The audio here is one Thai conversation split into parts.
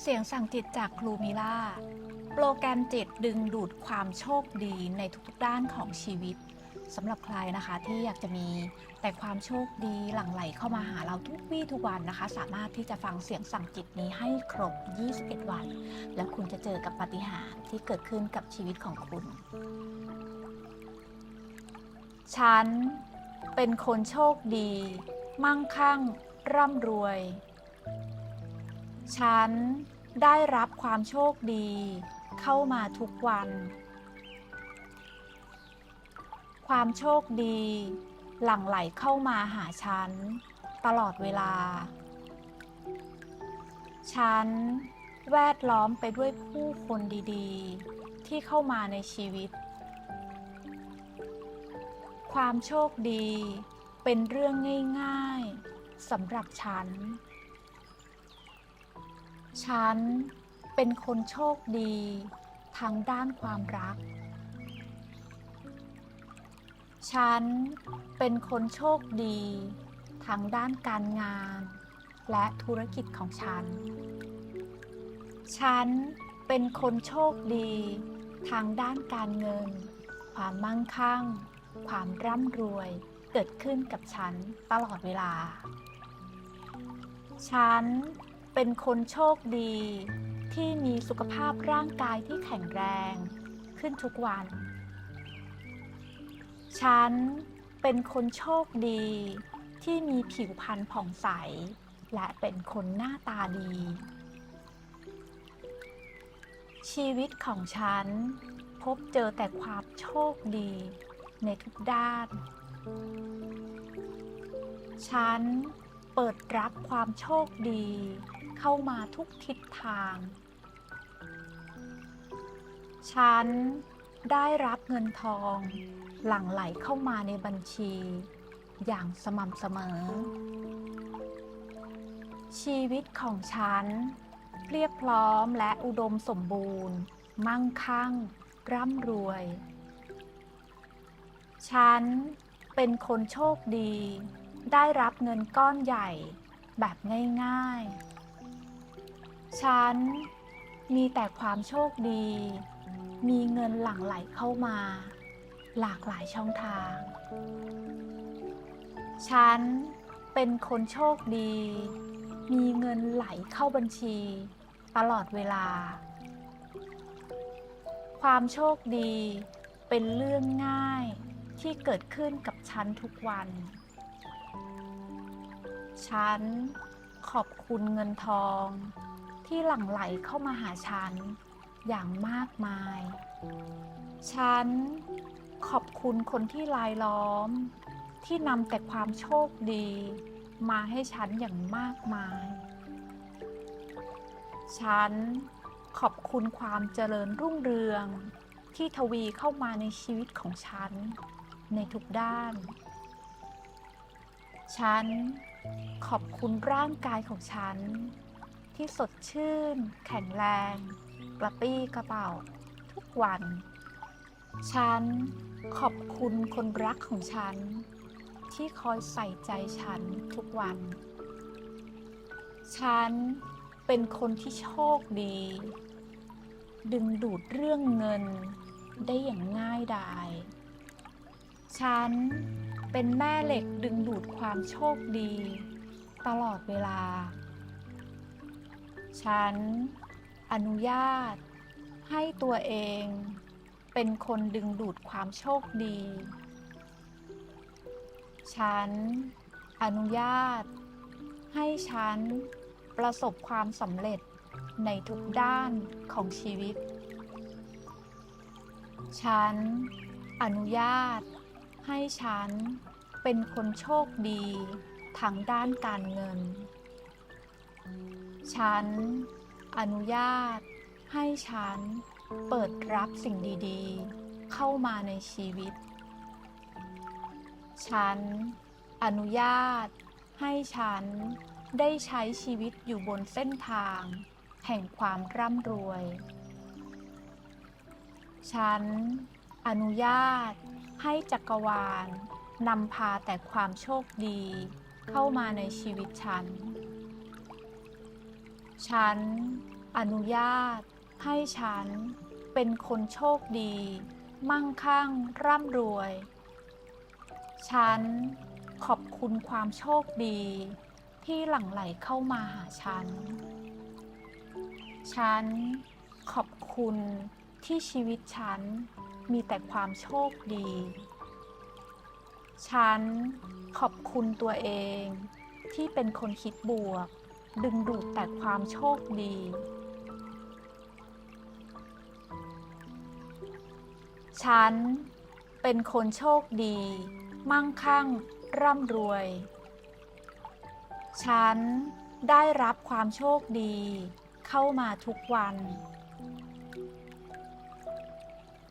เสียงสั่งจิตจากครูมิล่า โปรแกรมจิตดึงดูดความโชคดีในทุกๆด้านของชีวิตสำหรับใครนะคะที่อยากจะมีแต่ความโชคดีหลั่งไหลเข้ามาหาเราทุกวี่ทุกวันนะคะ สามารถที่จะฟังเสียงสั่งจิตนี้ให้ครบ 21 วัน แล้วคุณจะเจอกับปาฏิหาริย์ที่เกิดขึ้นกับชีวิตของคุณ ฉันเป็นคนโชคดี มั่งคั่ง ร่ำรวย ฉันได้รับความโชคดีเข้ามาทุกวัน ความโชคดี หลั่งไหลเข้ามาหาฉัน ตลอดเวลา ฉันแวดล้อมไปด้วยผู้คนดีๆ ที่เข้ามาในชีวิต ความโชคดีเป็นเรื่องง่าย สำหรับฉัน ฉันเป็นคนโชคดีทางด้านความรัก ฉันเป็นคนโชคดีทางด้านการงานและธุรกิจของฉัน ฉันเป็นคนโชคดีทางด้านการเงิน ความมั่งคั่ง ความร่ำรวยเกิดขึ้นกับฉันตลอดเวลา ฉันเป็นคนโชคดี ที่มีสุขภาพร่างกายที่แข็งแรงขึ้นทุกวัน ฉันเป็นคนโชคดี ที่มีผิวพรรณผ่องใส และเป็นคนหน้าตาดี ชีวิตของฉันพบเจอแต่ความโชคดีในทุกด้าน ฉัน เปิดรับความโชคดี เข้ามาทุกทิศทาง ฉันได้รับเงินทองหลั่งไหลเข้ามาในบัญชี อย่างสม่ำเสมอ ชีวิตของฉันเรียบพร้อมและอุดมสมบูรณ์ มั่งคั่ง ร่ำรวย ฉันเป็นคนโชคดี ได้รับเงินก้อนใหญ่แบบง่ายๆ ฉันมีแต่ความโชคดี มีเงินหลั่งไหลเข้ามา หลากหลายช่องทาง ฉันเป็นคนโชคดี มีเงินไหลเข้าบัญชี ตลอดเวลา ความโชคดีเป็นเรื่องง่ายที่เกิดขึ้นกับฉันทุกวัน ฉันขอบคุณเงินทอง ที่หลั่งไหลเข้ามาหาฉันอย่างมากมาย ฉันขอบคุณคนที่รายล้อม ที่นำแต่ความโชคดี มาให้ฉันอย่างมากมาย ฉันขอบคุณความเจริญรุ่งเรือง ที่ทวีเข้ามาในชีวิตของฉัน ในทุกด้าน ฉัน ขอบคุณร่างกายของฉัน ที่สดชื่น แข็งแรง กระปี้กระเป๋า ทุกวัน ฉันขอบคุณคนรักของฉัน ที่คอยใส่ใจฉันทุกวัน ฉันเป็นคนที่โชคดี ดึงดูดเรื่องเงินได้อย่างง่ายดาย ฉัน เป็นแม่เหล็กดึงดูดความโชคดี ตลอดเวลา ฉัน อนุญาต ให้ตัวเอง เป็นคนดึงดูดความโชคดี ฉัน อนุญาต ให้ฉัน ประสบความสำเร็จในทุกด้านของชีวิต ฉัน อนุญาตให้ฉัน เป็นคนโชคดีทางด้านการเงิน ฉัน อนุญาต ให้ฉันเปิดรับสิ่งดีๆ เข้ามาในชีวิต ฉัน อนุญาต ให้ฉันได้ใช้ชีวิตอยู่บนเส้นทาง แห่งความร่ำรวย ฉัน อนุญาตให้จักรวาล นำพาแต่ความโชคดีเข้ามาในชีวิตฉัน ฉันอนุญาตให้ฉันเป็นคนโชคดี มั่งคั่งร่ำรวย ฉันขอบคุณความโชคดี ที่หลั่งไหลเข้ามาหาฉัน ฉันขอบคุณที่ชีวิตฉันมีแต่ความโชคดี ฉันขอบคุณตัวเองที่เป็นคนคิดบวก ดึงดูดแต่ความโชคดี ฉันเป็นคนโชคดี มั่งคั่ง ร่ำรวย ฉันได้รับความโชคดี เข้ามาทุกวัน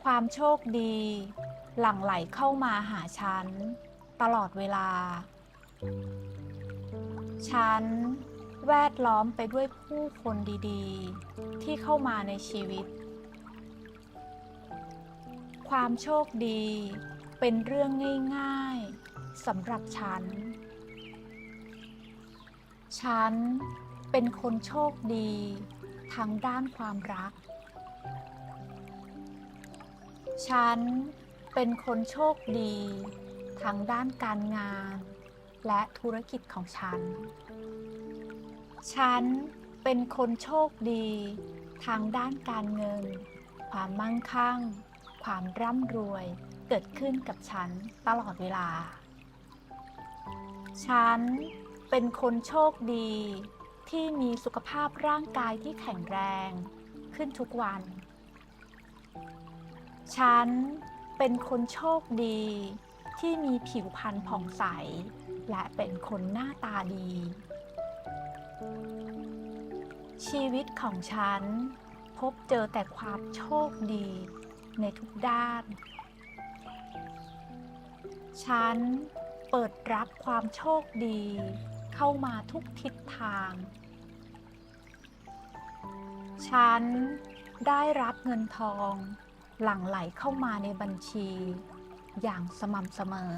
ความโชคดี หลั่งไหลเข้ามาหาฉัน ตลอดเวลา ฉันแวดล้อมไปด้วยผู้คนดีๆ ที่เข้ามาในชีวิต ความโชคดีเป็นเรื่องง่ายๆสำหรับฉัน ฉันเป็นคนโชคดีทางด้านความรัก ฉัน เป็นคนโชคดีทางด้านการงาน และธุรกิจของฉัน ฉันเป็นคนโชคดีทางด้านการเงิน ความมั่งคั่ง ความร่ำรวยเกิดขึ้นกับฉันตลอดเวลา ฉันเป็นคนโชคดีที่มีสุขภาพร่างกายที่แข็งแรงขึ้นทุกวัน ฉัน เป็นคนโชคดี ที่มีผิวพรรณผ่องใส และเป็นคนหน้าตาดี ชีวิตของฉัน พบเจอแต่ความโชคดีในทุกด้าน ฉันเปิดรับความโชคดี เข้ามาทุกทิศทาง ฉันได้รับเงินทอง หลั่งไหลเข้ามาในบัญชีอย่างสม่ำเสมอ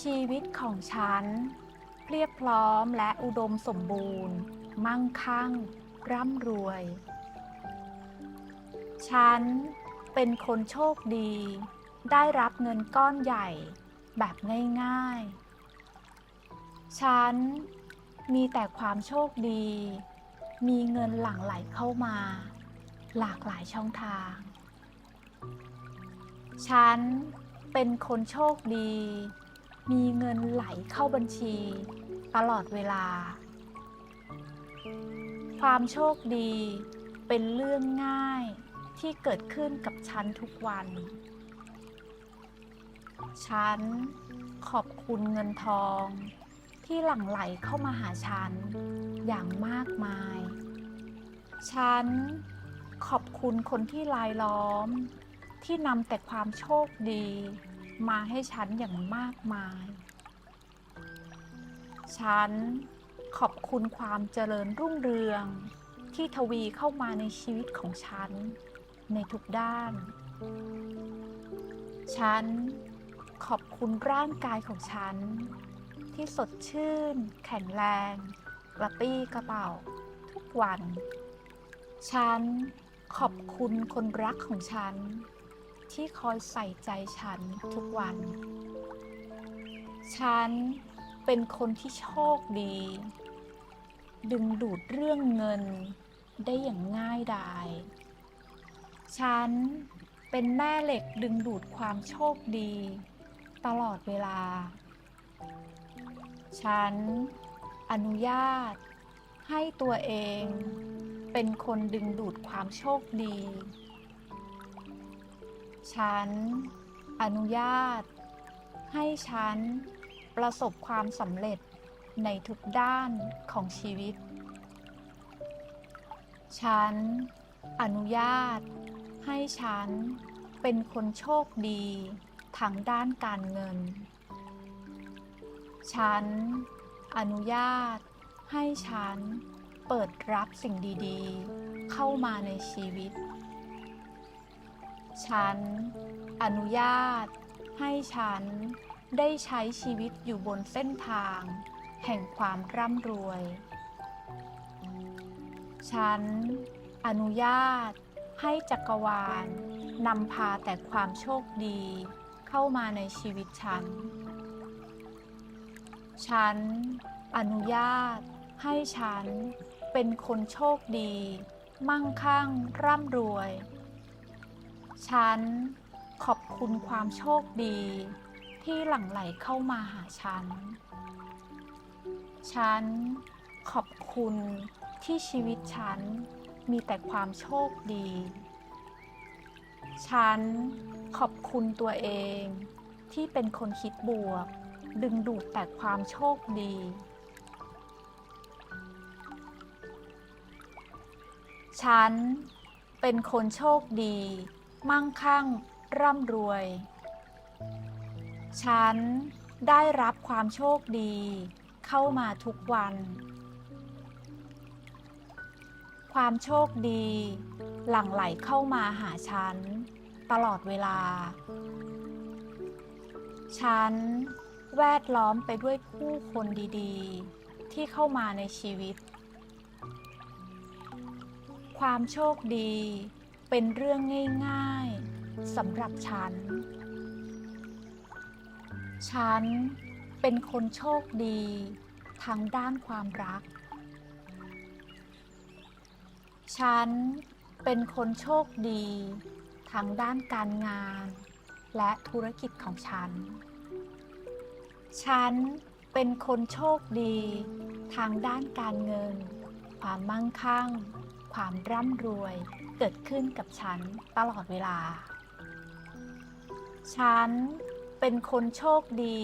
ชีวิตของฉันเรียบพร้อมและอุดมสมบูรณ์ มั่งคั่ง ร่ำรวย ฉันเป็นคนโชคดี ได้รับเงินก้อนใหญ่แบบง่ายๆ ฉันมีแต่ความโชคดี มีเงินหลั่งไหลเข้ามา หลากหลายช่องทาง ฉันเป็นคนโชคดี มีเงินไหลเข้าบัญชี ตลอดเวลา ความโชคดีเป็นเรื่องง่ายที่เกิดขึ้นกับฉันทุกวัน ฉันขอบคุณเงินทองที่หลั่งไหลเข้ามาหาฉันอย่างมากมาย ฉัน ขอบคุณคนที่ลายล้อม ที่นำแต่ความโชคดี มาให้ฉันอย่างมากมาย ฉันขอบคุณความเจริญรุ่งเรือง ที่ทวีเข้ามาในชีวิตของฉัน ในทุกด้าน ฉันขอบคุณร่างกายของฉัน ที่สดชื่น แข็งแรง กระปี้กระเป๋า ทุกวัน ฉัน ขอบคุณคนรักของฉัน ที่คอยใส่ใจฉันทุกวัน ฉันเป็นคนที่โชคดี ดึงดูดเรื่องเงินได้อย่างง่ายดาย ฉันเป็นแม่เหล็กดึงดูดความโชคดี ตลอดเวลา ฉันอนุญาตให้ตัวเอง เป็นคนดึงดูดความโชคดี ฉัน อนุญาต ให้ฉัน ประสบความสำเร็จในทุกด้านของชีวิต ฉัน อนุญาต ให้ฉัน เป็นคนโชคดีทางด้านการเงิน ฉัน อนุญาต ให้ฉัน เปิดรับสิ่งดีๆ เข้ามาในชีวิต ฉัน อนุญาต ให้ฉันได้ใช้ชีวิตอยู่บนเส้นทาง แห่งความร่ำรวย ฉัน อนุญาต ให้จักรวาลนำพาแต่ความโชคดี เข้ามาในชีวิตฉัน ฉัน อนุญาตให้ฉัน เป็นคนโชคดี มั่งคั่ง ร่ำรวย ฉันขอบคุณความโชคดี ที่หลั่งไหลเข้ามาหาฉัน ฉันขอบคุณที่ชีวิตฉันมีแต่ความโชคดี ฉันขอบคุณตัวเองที่เป็นคนคิดบวก ดึงดูดแต่ความโชคดี ฉันเป็นคนโชคดี มั่งคั่ง ร่ำรวย ฉันได้รับความโชคดี เข้ามาทุกวัน ความโชคดี หลั่งไหลเข้ามาหาฉัน ตลอดเวลา ฉันแวดล้อมไปด้วยผู้คนดีๆ ที่เข้ามาในชีวิต ความโชคดีเป็นเรื่องง่ายๆสำหรับฉัน ฉันเป็นคนโชคดีทางด้านความรัก ฉันเป็นคนโชคดีทางด้านการงานและธุรกิจของฉัน ฉันเป็นคนโชคดีทางด้านการเงิน ความมั่งคั่ง ความร่ำรวยเกิดขึ้นกับฉันตลอดเวลา ฉันเป็นคนโชคดี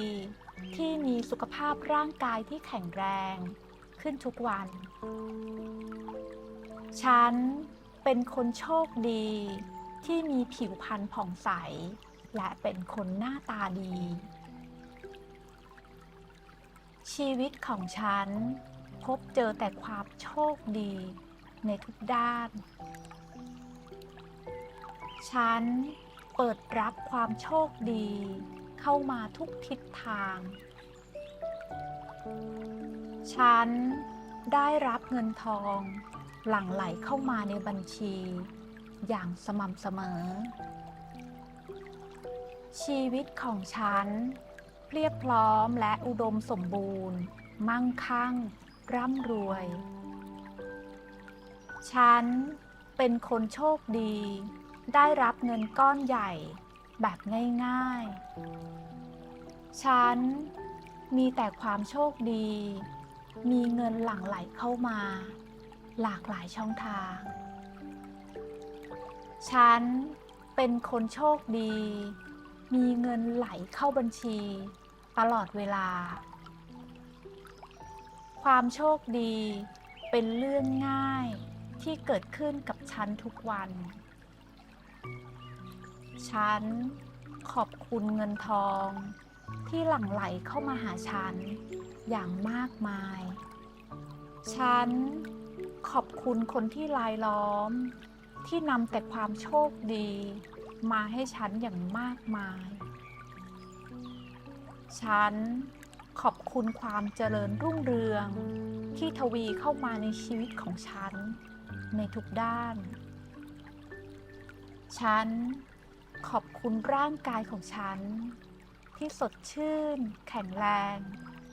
ที่มีสุขภาพร่างกายที่แข็งแรงขึ้นทุกวัน ฉันเป็นคนโชคดีที่มีผิวพรรณผ่องใส และเป็นคนหน้าตาดี ชีวิตของฉันพบเจอแต่ความโชคดี ในทุกด้าน ฉันเปิดรับความโชคดีเข้ามาทุกทิศทาง ฉันได้รับเงินทองหลั่งไหลเข้ามาในบัญชีอย่างสม่ำเสมอ ชีวิตของฉันเรียบพร้อมและอุดมสมบูรณ์ มั่งคั่ง ร่ำรวย ฉันเป็นคนโชคดี ได้รับเงินก้อนใหญ่แบบง่ายๆ ฉันมีแต่ความโชคดี มีเงินหลั่งไหลเข้ามา หลากหลายช่องทาง ฉันเป็นคนโชคดี มีเงินไหลเข้าบัญชี ตลอดเวลา ความโชคดีเป็นเรื่องง่าย ที่เกิดขึ้นกับฉันทุกวัน ฉันขอบคุณเงินทองที่หลั่งไหลเข้ามาหาฉันอย่างมากมาย ฉันขอบคุณคนที่รายล้อม ที่นำแต่ความโชคดี มาให้ฉันอย่างมากมาย ฉันขอบคุณความเจริญรุ่งเรือง ที่ทวีเข้ามาในชีวิตของฉัน ในทุกด้าน ฉันขอบคุณร่างกายของฉัน ที่สดชื่น แข็งแรง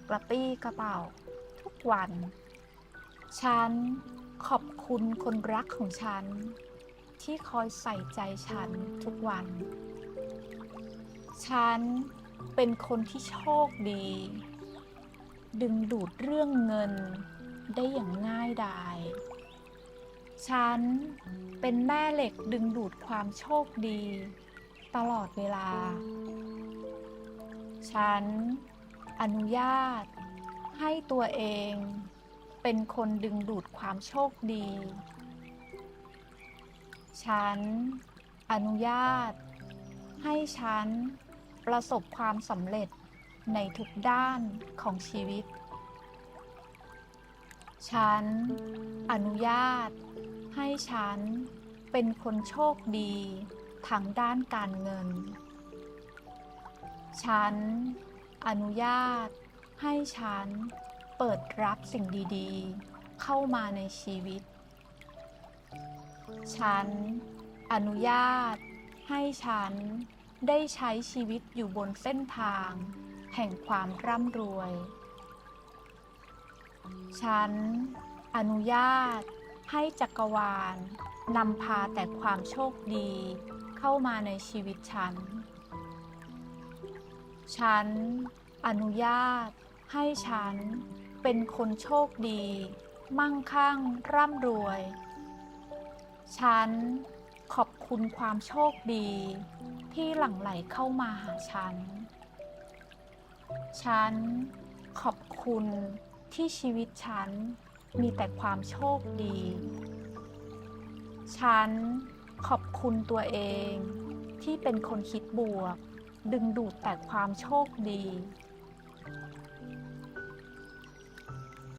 กระปี้กระเป๋า ทุกวัน ฉันขอบคุณคนรักของฉัน ที่คอยใส่ใจฉันทุกวัน ฉันเป็นคนที่โชคดี ดึงดูดเรื่องเงินได้อย่างง่ายดาย ฉันเป็นแม่เหล็กดึงดูดความโชคดี ตลอดเวลา ฉันอนุญาต ให้ตัวเอง เป็นคนดึงดูดความโชคดี ฉันอนุญาต ให้ฉันประสบความสำเร็จในทุกด้านของชีวิต ฉัน อนุญาต ให้ฉันเป็นคนโชคดีทางด้านการเงิน ฉัน อนุญาต ให้ฉันเปิดรับสิ่งดีๆ เข้ามาในชีวิต ฉัน อนุญาต ให้ฉันได้ใช้ชีวิตอยู่บนเส้นทาง แห่งความร่ำรวย ฉัน อนุญาต ให้จักรวาลนำพาแต่ความโชคดี เข้ามาในชีวิตฉัน ฉัน อนุญาต ให้ฉัน เป็นคนโชคดี มั่งคั่ง ร่ำรวย ฉัน ขอบคุณความโชคดี ที่หลั่งไหลเข้ามาหาฉัน ฉัน ขอบคุณ ที่ชีวิตฉันมีแต่ความโชคดี ฉันขอบคุณตัวเองที่เป็นคนคิดบวก ดึงดูดแต่ความโชคดี